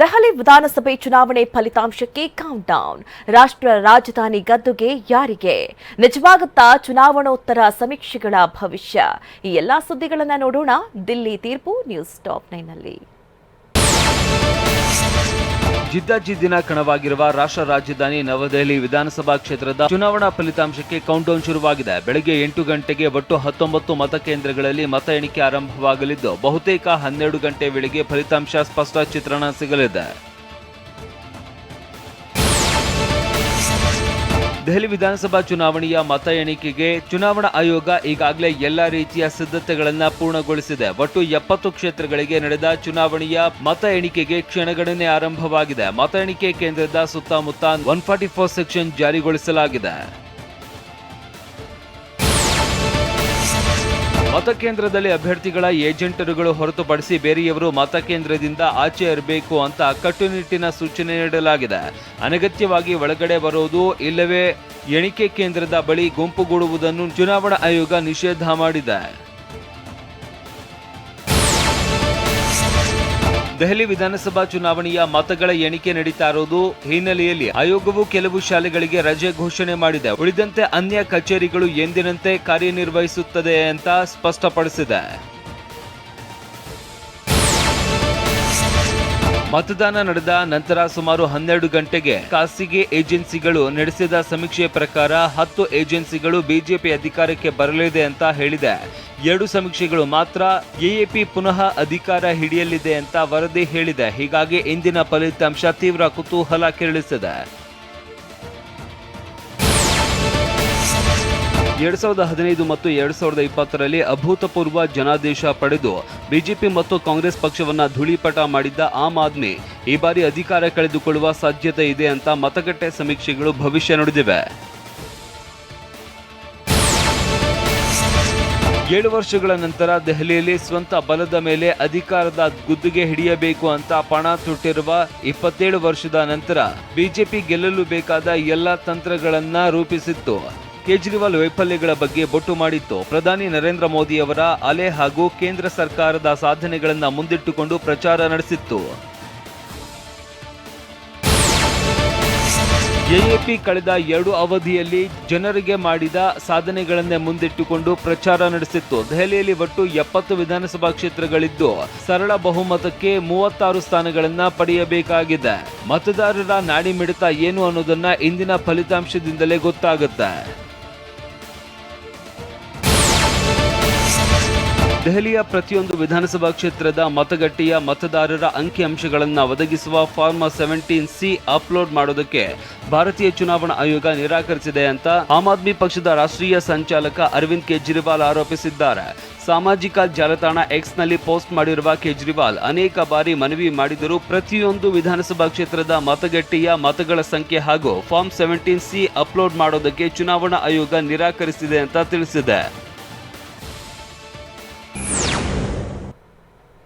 ದೆಹಲಿ ವಿಧಾನಸಭೆ ಚುನಾವಣೆ ಫಲಿತಾಂಶಕ್ಕೆ ಕೌಂಟ್ ಡೌನ್ ರಾಷ್ಟ್ರ ರಾಜಧಾನಿ ಗದ್ದುಗೆ ಯಾರಿಗೆ? ನಿಜವಾಗುತ್ತಾ ಚುನಾವಣೋತ್ತರ ಸಮೀಕ್ಷೆಗಳ ಭವಿಷ್ಯ? ಈ ಎಲ್ಲಾ ಸುದ್ದಿಗಳನ್ನ ನೋಡೋಣ. ದಿಲ್ಲಿ ತೀರ್ಪು ನ್ಯೂಸ್ ಟಾಪ್ ನೈನ್ನಲ್ಲಿ ಜಿದ್ದಾಜಿದ್ದಿನ ಕಣವಾಗಿರುವ ರಾಷ್ಟ್ರ ರಾಜಧಾನಿ ನವದೆಹಲಿ ವಿಧಾನಸಭಾ ಕ್ಷೇತ್ರದ ಚುನಾವಣಾ ಫಲಿತಾಂಶಕ್ಕೆ ಕೌಂಟೌನ್ ಶುರುವಾಗಿದೆ. ಬೆಳಗ್ಗೆ ಎಂಟು ಗಂಟೆಗೆ ಒಟ್ಟು ಹತ್ತೊಂಬತ್ತು ಮತಕೇಂದ್ರಗಳಲ್ಲಿ ಮತ ಎಣಿಕೆ ಆರಂಭವಾಗಲಿದ್ದು, ಬಹುತೇಕ ಹನ್ನೆರಡು ಗಂಟೆ ವೇಳೆಗೆ ಫಲಿತಾಂಶ ಸ್ಪಷ್ಟ ಚಿತ್ರಣ ಸಿಗಲಿದೆ. ದೆಹಲಿ ವಿಧಾನಸಭಾ ಚುನಾವಣೆಯ ಮತ ಎಣಿಕೆಗೆ ಚುನಾವಣಾ ಆಯೋಗ ಈಗಾಗಲೇ ಎಲ್ಲ ರೀತಿಯ ಸಿದ್ಧತೆಗಳನ್ನು ಪೂರ್ಣಗೊಳಿಸಿದೆ. ಒಟ್ಟು ಎಪ್ಪತ್ತು ಕ್ಷೇತ್ರಗಳಿಗೆ ನಡೆದ ಚುನಾವಣೆಯ ಮತ ಎಣಿಕೆಗೆ ಕ್ಷಣಗಣನೆ ಆರಂಭವಾಗಿದೆ. ಮತ ಎಣಿಕೆ ಕೇಂದ್ರದ ಸುತ್ತಮುತ್ತ ಒನ್ ಫಾರ್ಟಿ ಫೋರ್ ಸೆಕ್ಷನ್ ಜಾರಿಗೊಳಿಸಲಾಗಿದೆ. ಮತಕೇಂದ್ರದಲ್ಲಿ ಅಭ್ಯರ್ಥಿಗಳ ಏಜೆಂಟರುಗಳು ಹೊರತುಪಡಿಸಿ ಬೇರೆಯವರು ಮತಕೇಂದ್ರದಿಂದ ಆಚೆ ಇರಬೇಕು ಅಂತ ಕಟ್ಟುನಿಟ್ಟಿನ ಸೂಚನೆ ನೀಡಲಾಗಿದೆ. ಅನಗತ್ಯವಾಗಿ ಒಳಗಡೆ ಬರುವುದು ಇಲ್ಲವೇ ಎಣಿಕೆ ಕೇಂದ್ರದ ಬಳಿ ಗುಂಪುಗೂಡುವುದನ್ನು ಚುನಾವಣಾ ಆಯೋಗ ನಿಷೇಧ ಮಾಡಿದೆ. ದೆಹಲಿ ವಿಧಾನಸಭಾ ಚುನಾವಣೆಯ ಮತಗಳ ಎಣಿಕೆ ನಡೀತಾ ಇರೋದು ಹಿನ್ನೆಲೆಯಲ್ಲಿ ಆಯೋಗವು ಕೆಲವು ಶಾಲೆಗಳಿಗೆ ರಜೆ ಘೋಷಣೆ ಮಾಡಿದೆ. ಉಳಿದಂತೆ ಅನ್ಯ ಕಚೇರಿಗಳು ಎಂದಿನಂತೆ ಕಾರ್ಯನಿರ್ವಹಿಸುತ್ತದೆ ಅಂತ ಸ್ಪಷ್ಟಪಡಿಸಿದೆ. ಮತದಾನ ನಡೆದ ನಂತರ ಸುಮಾರು ಹನ್ನೆರಡು ಗಂಟೆಗೆ ಖಾಸಗಿ ಏಜೆನ್ಸಿಗಳು ನಡೆಸಿದ ಸಮೀಕ್ಷೆ ಪ್ರಕಾರ ಹತ್ತು ಏಜೆನ್ಸಿಗಳು ಬಿಜೆಪಿ ಅಧಿಕಾರಕ್ಕೆ ಬರಲಿದೆ ಅಂತ ಹೇಳಿದೆ. ಎರಡು ಸಮೀಕ್ಷೆಗಳು ಮಾತ್ರ ಎಎಪಿ ಪುನಃ ಅಧಿಕಾರ ಹಿಡಿಯಲಿದೆ ಅಂತ ವರದಿ ಹೇಳಿದೆ. ಹೀಗಾಗಿ ಇಂದಿನ ಫಲಿತಾಂಶ ತೀವ್ರ ಕುತೂಹಲ ಕೆರಳಿಸಿದೆ. ಎರಡ್ ಸಾವಿರದ ಹದಿನೈದು ಮತ್ತು ಎರಡು ಸಾವಿರದ ಇಪ್ಪತ್ತರಲ್ಲಿ ಅಭೂತಪೂರ್ವ ಜನಾದೇಶ ಪಡೆದು ಬಿಜೆಪಿ ಮತ್ತು ಕಾಂಗ್ರೆಸ್ ಪಕ್ಷವನ್ನ ಧೂಳಿಪಟ ಮಾಡಿದ್ದ ಆಮ್ ಆದ್ಮಿ ಈ ಬಾರಿ ಅಧಿಕಾರ ಕಳೆದುಕೊಳ್ಳುವ ಸಾಧ್ಯತೆ ಇದೆ ಅಂತ ಮತಗಟ್ಟೆ ಸಮೀಕ್ಷೆಗಳು ಭವಿಷ್ಯ ನುಡಿದಿವೆ. ಏಳು ವರ್ಷಗಳ ನಂತರ ದೆಹಲಿಯಲ್ಲಿ ಸ್ವಂತ ಬಲದ ಮೇಲೆ ಅಧಿಕಾರದ ಗುದ್ದುಗೆ ಹಿಡಿಯಬೇಕು ಅಂತ ಪಣ ತೊಟ್ಟಿರುವ ಇಪ್ಪತ್ತೇಳು ವರ್ಷದ ನಂತರ ಬಿಜೆಪಿ ಗೆಲ್ಲಲು ಬೇಕಾದ ಎಲ್ಲ ತಂತ್ರಗಳನ್ನ ರೂಪಿಸಿತ್ತು. ಕೇಜ್ರಿವಾಲ್ ವೈಫಲ್ಯಗಳ ಬಗ್ಗೆ ಬೊಟ್ಟು ಮಾಡಿತ್ತು. ಪ್ರಧಾನಿ ನರೇಂದ್ರ ಮೋದಿ ಅವರ ಅಲೆ ಹಾಗೂ ಕೇಂದ್ರ ಸರ್ಕಾರದ ಸಾಧನೆಗಳನ್ನು ಮುಂದಿಟ್ಟುಕೊಂಡು ಪ್ರಚಾರ ನಡೆಸಿತ್ತು. ಎಎಪಿ ಕಳೆದ ಎರಡು ಅವಧಿಯಲ್ಲಿ ಜನರಿಗೆ ಮಾಡಿದ ಸಾಧನೆಗಳನ್ನೇ ಮುಂದಿಟ್ಟುಕೊಂಡು ಪ್ರಚಾರ ನಡೆಸಿತ್ತು. ದೆಹಲಿಯಲ್ಲಿ ಒಟ್ಟು ಎಪ್ಪತ್ತು ವಿಧಾನಸಭಾ ಕ್ಷೇತ್ರಗಳಿದ್ದು, ಸರಳ ಬಹುಮತಕ್ಕೆ ಮೂವತ್ತಾರು ಸ್ಥಾನಗಳನ್ನು ಪಡೆಯಬೇಕಾಗಿದೆ. ಮತದಾರರ ನಾಡಿ ಮಿಡಿತ ಏನು ಅನ್ನೋದನ್ನ ಇಂದಿನ ಫಲಿತಾಂಶದಿಂದಲೇ ಗೊತ್ತಾಗುತ್ತೆ. ದೆಹಲಿಯ ಪ್ರತಿಯೊಂದು ವಿಧಾನಸಭಾ ಕ್ಷೇತ್ರದ ಮತಗಟ್ಟೆಯ ಮತದಾರರ ಅಂಕಿಅಂಶಗಳನ್ನು ಒದಗಿಸುವ ಫಾರ್ಮ್ ಸೆವೆಂಟೀನ್ ಸಿ ಅಪ್ಲೋಡ್ ಮಾಡೋದಕ್ಕೆ ಭಾರತೀಯ ಚುನಾವಣಾ ಆಯೋಗ ನಿರಾಕರಿಸಿದೆ ಅಂತ ಆಮ್ ಆದ್ಮಿ ಪಕ್ಷದ ರಾಷ್ಟ್ರೀಯ ಸಂಚಾಲಕ ಅರವಿಂದ್ ಕೇಜ್ರಿವಾಲ್ ಆರೋಪಿಸಿದ್ದಾರೆ. ಸಾಮಾಜಿಕ ಜಾಲತಾಣ ಎಕ್ಸ್ನಲ್ಲಿ ಪೋಸ್ಟ್ ಮಾಡಿರುವ ಕೇಜ್ರಿವಾಲ್ ಅನೇಕ ಬಾರಿ ಮನವಿ ಮಾಡಿದರೂ ಪ್ರತಿಯೊಂದು ವಿಧಾನಸಭಾ ಕ್ಷೇತ್ರದ ಮತಗಟ್ಟೆಯ ಮತಗಳ ಸಂಖ್ಯೆ ಹಾಗೂ ಫಾರ್ಮ್ ಸೆವೆಂಟೀನ್ ಸಿ ಅಪ್ಲೋಡ್ ಮಾಡೋದಕ್ಕೆ ಚುನಾವಣಾ ಆಯೋಗ ನಿರಾಕರಿಸಿದೆ ಅಂತ ತಿಳಿಸಿದೆ.